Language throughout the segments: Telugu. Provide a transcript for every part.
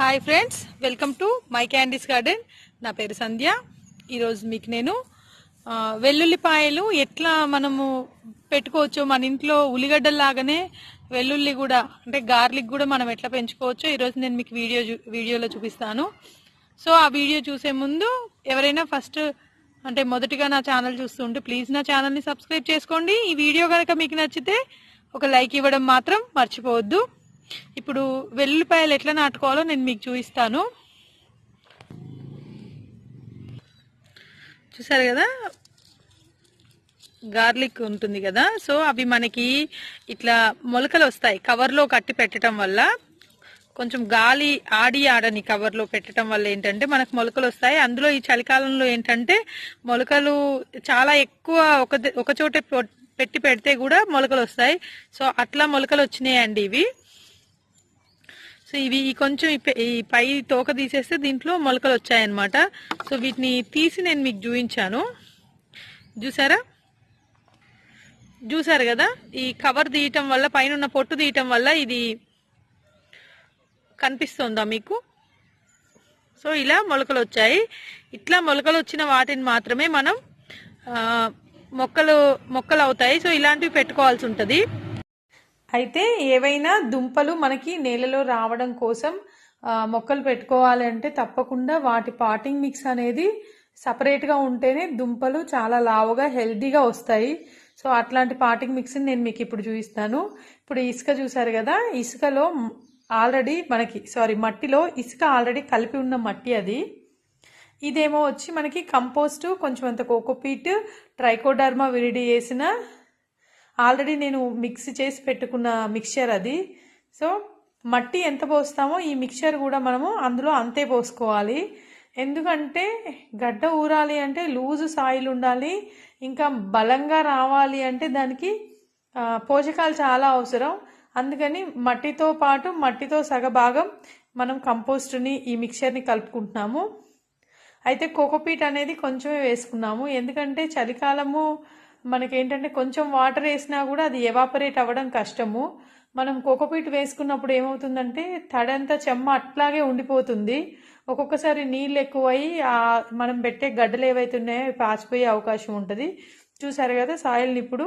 Hi friends welcome to my candies garden నా పేరు సంధ్య. ఈరోజు మీకు నేను వెల్లుల్లిపాయలు ఎట్లా మనము పెట్టుకోవచ్చు మన ఇంట్లో ఉల్లిగడ్డలాగానే వెల్లుల్లి కూడా అంటే గార్లిక్ కూడా మనం ఎట్లా పెంచుకోవచ్చో ఈరోజు నేను మీకు వీడియో వీడియోలో చూపిస్తాను. సో ఆ వీడియో చూసే ముందు ఎవరైనా ఫస్ట్ అంటే మొదటిగా నా ఛానల్ చూస్తుంటే ప్లీజ్ నా ఛానల్ని సబ్స్క్రైబ్ చేసుకోండి. ఈ వీడియో కనుక మీకు నచ్చితే ఒక లైక్ ఇవ్వడం మాత్రం మర్చిపోవద్దు. ఇప్పుడు వెల్లుల్లిపాయలు ఎట్లా నాటుకోవాలో నేను మీకు చూపిస్తాను. చూసారు కదా? గార్లిక్ ఉంటుంది కదా? సో అవి మనకి ఇట్లా మొలకలు వస్తాయి. కవర్లో కట్టి పెట్టడం వల్ల కొంచెం గాలి ఆడి ఆడని కవర్లో పెట్టడం వల్ల ఏంటంటే మనకు మొలకలు వస్తాయి. అందులో ఈ చలికాలంలో ఏంటంటే మొలకలు చాలా ఎక్కువ ఒక ద- ఒక చోటే పెట్టి పెడితే కూడా మొలకలు వస్తాయి. సో అట్లా మొలకలు వచ్చినాయండి ఇవి. సో ఇవి కొంచెం ఈ పై- తోక తీసేస్తే దీంట్లో మొలకలు వచ్చాయన్నమాట. సో వీటిని తీసి నేను మీకు చూపించాను. చూసారా? చూసారు కదా? ఈ కవర్ తీయటం వల్ల పైన ఉన్న పొట్టు తీయటం వల్ల ఇది కనిపిస్తుందా మీకు? సో ఇలా మొలకలు వచ్చాయి. ఇట్లా మొలకలు వచ్చిన వాటిని మాత్రమే మనం మొక్కలు మొక్కలు అవుతాయి. సో ఇలాంటివి పెట్టుకోవాల్సి ఉంటుంది. అయితే ఏవైనా దుంపలు మనకి నేలలో రావడం కోసం మొక్కలు పెట్టుకోవాలంటే తప్పకుండా వాటి పాటింగ్ మిక్స్ అనేది సపరేట్గా ఉంటేనే దుంపలు చాలా లావుగా హెల్దీగా వస్తాయి. సో అట్లాంటి పాటింగ్ మిక్స్ని నేను మీకు ఇప్పుడు చూపిస్తాను. ఇప్పుడు ఇసుక చూసారు కదా ఇసుకలో ఆల్రెడీ మనకి సారీ మట్టిలో ఇసుక ఆల్రెడీ కలిపి ఉన్న మట్టి అది. ఇదేమో వచ్చి మనకి కంపోస్ట్ కొంచెం అంత కోకోపీట్ ట్రైకోడర్మా విరిడి వేసిన ఆల్రెడీ నేను మిక్స్ చేసి పెట్టుకున్న మిక్చర్ అది. సో మట్టి ఎంత పోస్తామో ఈ మిక్చర్ కూడా మనము అందులో అంతే పోసుకోవాలి. ఎందుకంటే గడ్డ ఊరాలి అంటే లూజు సాయిల్ ఉండాలి. ఇంకా బలంగా రావాలి అంటే దానికి పోషకాలు చాలా అవసరం. అందుకని మట్టితో పాటు మట్టితో సగభాగం మనం కంపోస్ట్ని ఈ మిక్చర్ని కలుపుకుంటున్నాము. అయితే కోకోపీట్ అనేది కొంచెమే వేసుకున్నాము. ఎందుకంటే చలికాలము మనకేంటంటే కొంచెం వాటర్ వేసినా కూడా అది ఎవాపరేట్ అవ్వడం కష్టము. మనం కోకోపీట్ వేసుకున్నప్పుడు ఏమవుతుందంటే తడంతా చెమ్మ అట్లాగే ఉండిపోతుంది. ఒక్కొక్కసారి నీళ్ళు ఎక్కువయ్యి ఆ మనం పెట్టే గడ్డలు ఏవైతే ఉన్నాయో పాచిపోయే అవకాశం ఉంటుంది. చూసారు కదా సాయిల్ని ఇప్పుడు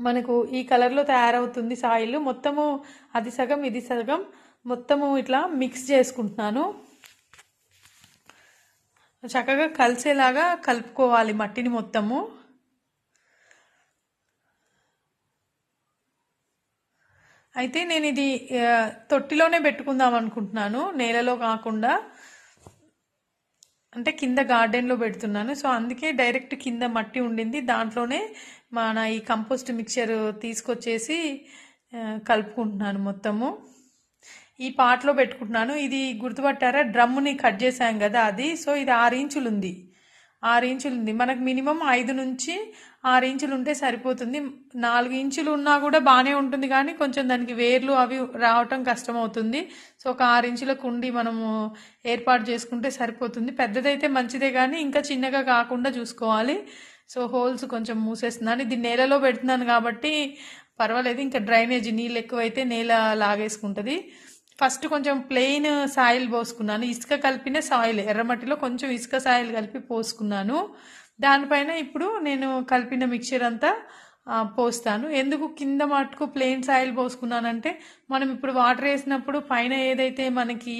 మనకు ఈ కలర్లో తయారవుతుంది సాయిల్ మొత్తము అది సగం ఇది సగం మొత్తము ఇట్లా మిక్స్ చేసుకుంటున్నాను. చక్కగా కలిసేలాగా కలుపుకోవాలి మట్టిని మొత్తము. అయితే నేను ఇది తొట్టిలోనే పెట్టుకుందాం అనుకుంటున్నాను. నేలలో కాకుండా అంటే కింద గార్డెన్లో పెడుతున్నాను. సో అందుకే డైరెక్ట్ కింద మట్టి ఉండింది. దాంట్లోనే మన ఈ కంపోస్ట్ మిక్చర్ తీసుకొచ్చేసి కలుపుకుంటున్నాను మొత్తము. ఈ పాట్లో పెట్టుకుంటున్నాను. ఇది గుర్తుపట్టారా? డ్రమ్ముని కట్ చేసాం కదా అది. సో ఇది ఆరు ఇంచులు ఉంది ఆరు ఇంచులు ఉంది మనకు మినిమం ఐదు నుంచి ఆరు ఇంచులు ఉంటే సరిపోతుంది. నాలుగు ఇంచులు ఉన్నా కూడా బాగానే ఉంటుంది కానీ కొంచెం దానికి వేర్లు అవి రావటం కష్టం అవుతుంది సో ఒక ఆరు ఇంచుల కుండి మనము ఏర్పాటు చేసుకుంటే సరిపోతుంది. పెద్దదైతే మంచిదే కానీ ఇంకా చిన్నగా కాకుండా చూసుకోవాలి. సో హోల్స్ కొంచెం మూసేస్తున్నాను. ఇది నేలలో పెడుతున్నాను కాబట్టి పర్వాలేదు. ఇంకా డ్రైనేజ్ నీళ్ళు ఎక్కువైతే నేల లాగేసుకుంటుంది. ఫస్ట్ కొంచెం ప్లెయిన్ సాయిల్ పోసుకున్నాను. ఇసుక కలిపిన సాయిల్ ఎర్రమట్టిలో కొంచెం ఇసుక సాయిల్ కలిపి పోసుకున్నాను. దానిపైన ఇప్పుడు నేను కలిపిన మిక్చర్ అంతా పోస్తాను. ఎందుకు కింద మటుకు ప్లెయిన్ సాయిల్ పోసుకున్నానంటే మనం ఇప్పుడు వాటర్ వేసినప్పుడు పైన ఏదైతే మనకి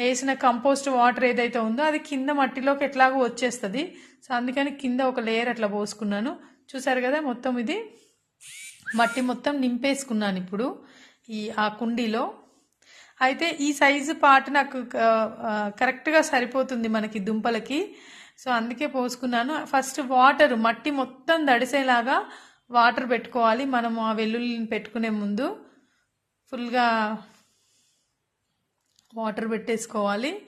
వేసిన కంపోస్ట్ వాటర్ ఏదైతే ఉందో అది కింద మట్టిలోకి ఎట్లాగో వచ్చేస్తుంది. సో అందుకని కింద ఒక లేయర్ అట్లా పోసుకున్నాను. చూసారు కదా మొత్తం ఇది మట్టి మొత్తం నింపేసుకున్నాను ఇప్పుడు ఈ ఆ కుండీలో. అయితే ఈ సైజు పార్ట్ నాకు కరెక్ట్గా సరిపోతుంది మనకి దుంపలకి. సో అందుకే పోసుకున్నాను. ఫస్ట్ వాటర్ మట్టి మొత్తం దడిసేలాగా వాటర్ పెట్టుకోవాలి మనము ఆ వెల్లుల్లిని పెట్టుకునే ముందు. ఫుల్గా వాటర్ పెట్టేసుకోవాలి.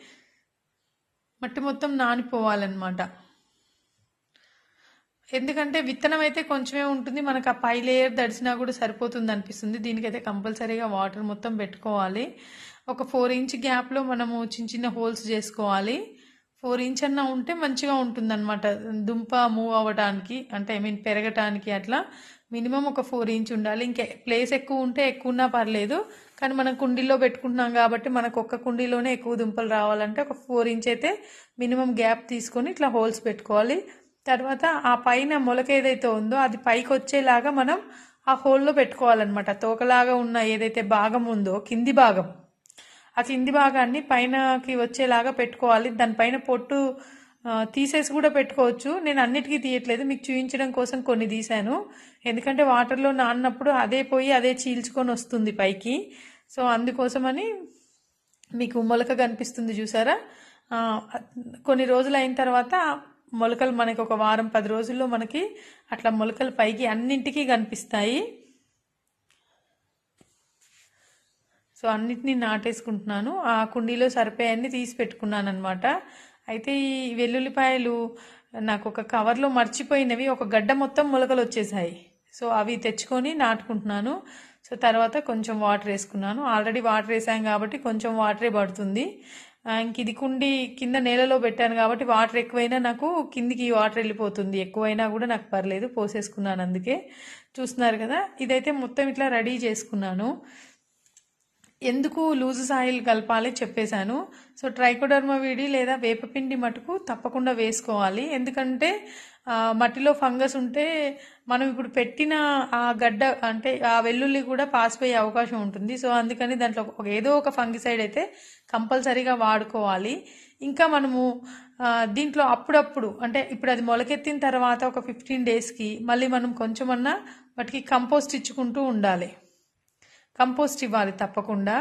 మట్టి మొత్తం నానిపోవాలన్నమాట. ఎందుకంటే విత్తనం అయితే కొంచెమే ఉంటుంది. మనకు ఆ పై లేయర్ దడిసినా కూడా సరిపోతుంది అనిపిస్తుంది. దీనికైతే కంపల్సరీగా వాటర్ మొత్తం పెట్టుకోవాలి. ఒక ఫోర్ ఇంచ్ గ్యాప్లో మనము చిన్న చిన్న హోల్స్ చేసుకోవాలి. ఫోర్ ఇంచ్ అన్న ఉంటే మంచిగా ఉంటుంది అనమాట దుంప మూవ్ అవ్వడానికి అంటే ఐ మీన్ పెరగటానికి అట్లా మినిమం ఒక ఫోర్ ఇంచ్ ఉండాలి. ఇంకా ప్లేస్ ఎక్కువ ఉంటే ఎక్కువ ఉన్నా పర్లేదు కానీ మనం కుండీలో పెట్టుకుంటున్నాం కాబట్టి మనకు ఒక్క కుండీలోనే ఎక్కువ దుంపలు రావాలంటే ఒక ఫోర్ ఇంచ్ అయితే మినిమం గ్యాప్ తీసుకొని ఇట్లా హోల్స్ పెట్టుకోవాలి. తర్వాత ఆ పైన మొలక ఏదైతే ఉందో అది పైకి వచ్చేలాగా మనం ఆ హోల్లో పెట్టుకోవాలన్నమాట. తోకలాగా ఉన్న ఏదైతే భాగం ఉందో కింది భాగం ఆ కింది భాగాన్ని పైనకి వచ్చేలాగా పెట్టుకోవాలి. దానిపైన పొట్టు తీసేసి కూడా పెట్టుకోవచ్చు. నేను అన్నిటికీ తీయట్లేదు. మీకు చూపించడం కోసం కొన్ని తీశాను. ఎందుకంటే వాటర్లో నాన్నప్పుడు అదే పోయి అదే చీల్చుకొని వస్తుంది పైకి. సో అందుకోసమని మీకు మొలక కనిపిస్తుంది చూసారా? కొన్ని రోజులు అయిన తర్వాత మొలకలు మనకి ఒక వారం పది రోజుల్లో మనకి అట్లా మొలకలు పైకి అన్నింటికీ కనిపిస్తాయి. సో అన్నిటినీ నాటేసుకుంటున్నాను. ఆ కుండీలో సరిపోయాన్ని తీసి పెట్టుకున్నాను అనమాట అయితే ఈ వెల్లుల్లిపాయలు నాకు ఒక కవర్లో మర్చిపోయినవి ఒక గడ్డ మొత్తం మొలకలు వచ్చేసాయి. సో అవి తెచ్చుకొని నాటుకుంటున్నాను. సో తర్వాత కొంచెం వాటర్ వేసుకున్నాను. ఆల్రెడీ వాటర్ వేసాం కాబట్టి కొంచెం వాటరే పడుతుంది. ఇంక ఇది కుండి కింద నేలలో పెట్టాను కాబట్టి వాటర్ ఎక్కువైనా నాకు కిందికి వాటర్ వెళ్ళిపోతుంది. ఎక్కువైనా కూడా నాకు పర్లేదు పోసేసుకున్నాను అందుకే. చూస్తున్నారు కదా ఇదైతే మొత్తం ఇట్లా రెడీ చేసుకున్నాను. ఎందుకు లూజ్ సాయిల్ కలపాలి చెప్పేశాను. సో ట్రైకోడర్మా వీడి లేదా వేపపిండి మటుకు తప్పకుండా వేసుకోవాలి. ఎందుకంటే మట్టిలో ఫంగస్ ఉంటే మనం ఇప్పుడు పెట్టిన ఆ గడ్డ అంటే ఆ వెల్లుల్లి కూడా పాసిపోయే అవకాశం ఉంటుంది. సో అందుకని దాంట్లో ఒక ఏదో ఒక ఫంగిసైడ్ అయితే కంపల్సరీగా వాడుకోవాలి. ఇంకా మనము దీంట్లో అప్పుడప్పుడు అంటే ఇప్పుడు అది మొలకెత్తిన తర్వాత ఒక ఫిఫ్టీన్ డేస్కి మళ్ళీ మనం కొంచెమన్నా వాటికి కంపోస్ట్ ఇచ్చుకుంటూ ఉండాలి. కంపోస్ట్ ఇవ్వాలి తప్పకుండా.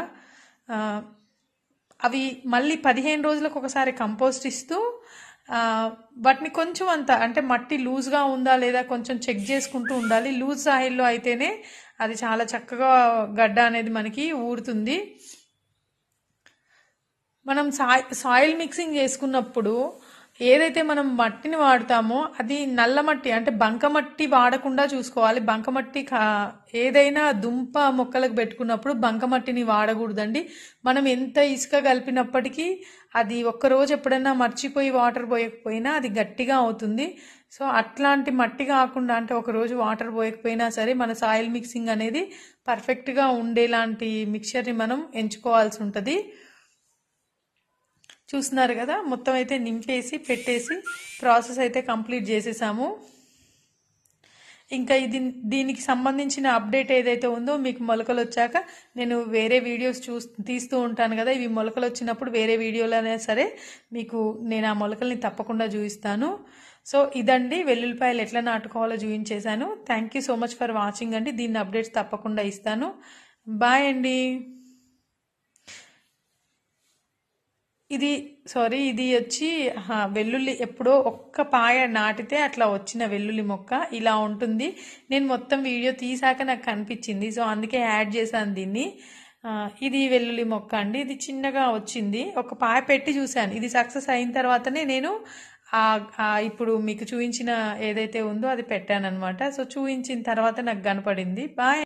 అవి మళ్ళీ పదిహేను రోజులకు ఒకసారి కంపోస్ట్ ఇస్తూ వాటిని కొంచెం అంత అంటే మట్టి లూజ్గా ఉందా లేదా కొంచెం చెక్ చేసుకుంటూ ఉండాలి. లూజ్ సాయిల్లో అయితేనే అది చాలా చక్కగా గడ్డ అనేది మనకి ఊరుతుంది. మనం సాయి సాయిల్ మిక్సింగ్ చేసుకున్నప్పుడు ఏదైతే మనం మట్టిని వాడతామో అది నల్ల మట్టి అంటే బంకమట్టి వాడకుండా చూసుకోవాలి. బంకమట్టి కా- ఏదైనా దుంప మొక్కలకు పెట్టుకున్నప్పుడు బంకమట్టిని వాడకూడదండి. మనం ఎంత ఇసుక కలిపినప్పటికీ అది ఒక్కరోజు ఎప్పుడైనా మర్చిపోయి వాటర్ పోయకపోయినా అది గట్టిగా అవుతుంది. సో అట్లాంటి మట్టి కాకుండా అంటే ఒకరోజు వాటర్ పోయకపోయినా సరే మన సాయిల్ మిక్సింగ్ అనేది పర్ఫెక్ట్గా ఉండేలాంటి మిక్చర్ని మనం ఎంచుకోవాల్సి ఉంటుంది. చూస్తున్నారు కదా? మొత్తం అయితే నింపేసి పెట్టేసి ప్రాసెస్ అయితే కంప్లీట్ చేసేసాము. ఇంకా ఇది దీనికి సంబంధించిన అప్డేట్ ఏదైతే ఉందో మీకు మొలకలు వచ్చాక నేను వేరే వీడియోస్ చూ తీస్తూ ఉంటాను కదా? ఇవి మొలకలు వచ్చినప్పుడు వేరే వీడియోలోనే సరే మీకు నేను ఆ మొలకల్ని తప్పకుండా చూపిస్తాను. సో ఇదండి. వెల్లుల్లిపాయలు ఎట్లా నాటుకోవాలో చూపించేశాను. Thank you so much for watching అండి. దీన్ని అప్డేట్స్ తప్పకుండా ఇస్తాను. బాయ్ అండి. ఇది సారీ ఇది వచ్చి వెల్లుల్లి ఎప్పుడో ఒక్క పాయ నాటితే అట్లా వచ్చిన వెల్లుల్లి మొక్క. ఇలా ఉంటుంది. నేను మొత్తం వీడియో తీసాక నాకు కనిపించింది. సో అందుకే యాడ్ చేశాను దీన్ని. ఇది వెల్లుల్లి మొక్క అండి. ఇది చిన్నగా వచ్చింది. ఒక పాయ పెట్టి చూశాను. ఇది సక్సెస్ అయిన తర్వాతనే నేను ఇప్పుడు మీకు చూపించిన ఏదైతే ఉందో అది పెట్టాను అనమాట సో చూపించిన తర్వాత నాకు కనపడింది. బాయ్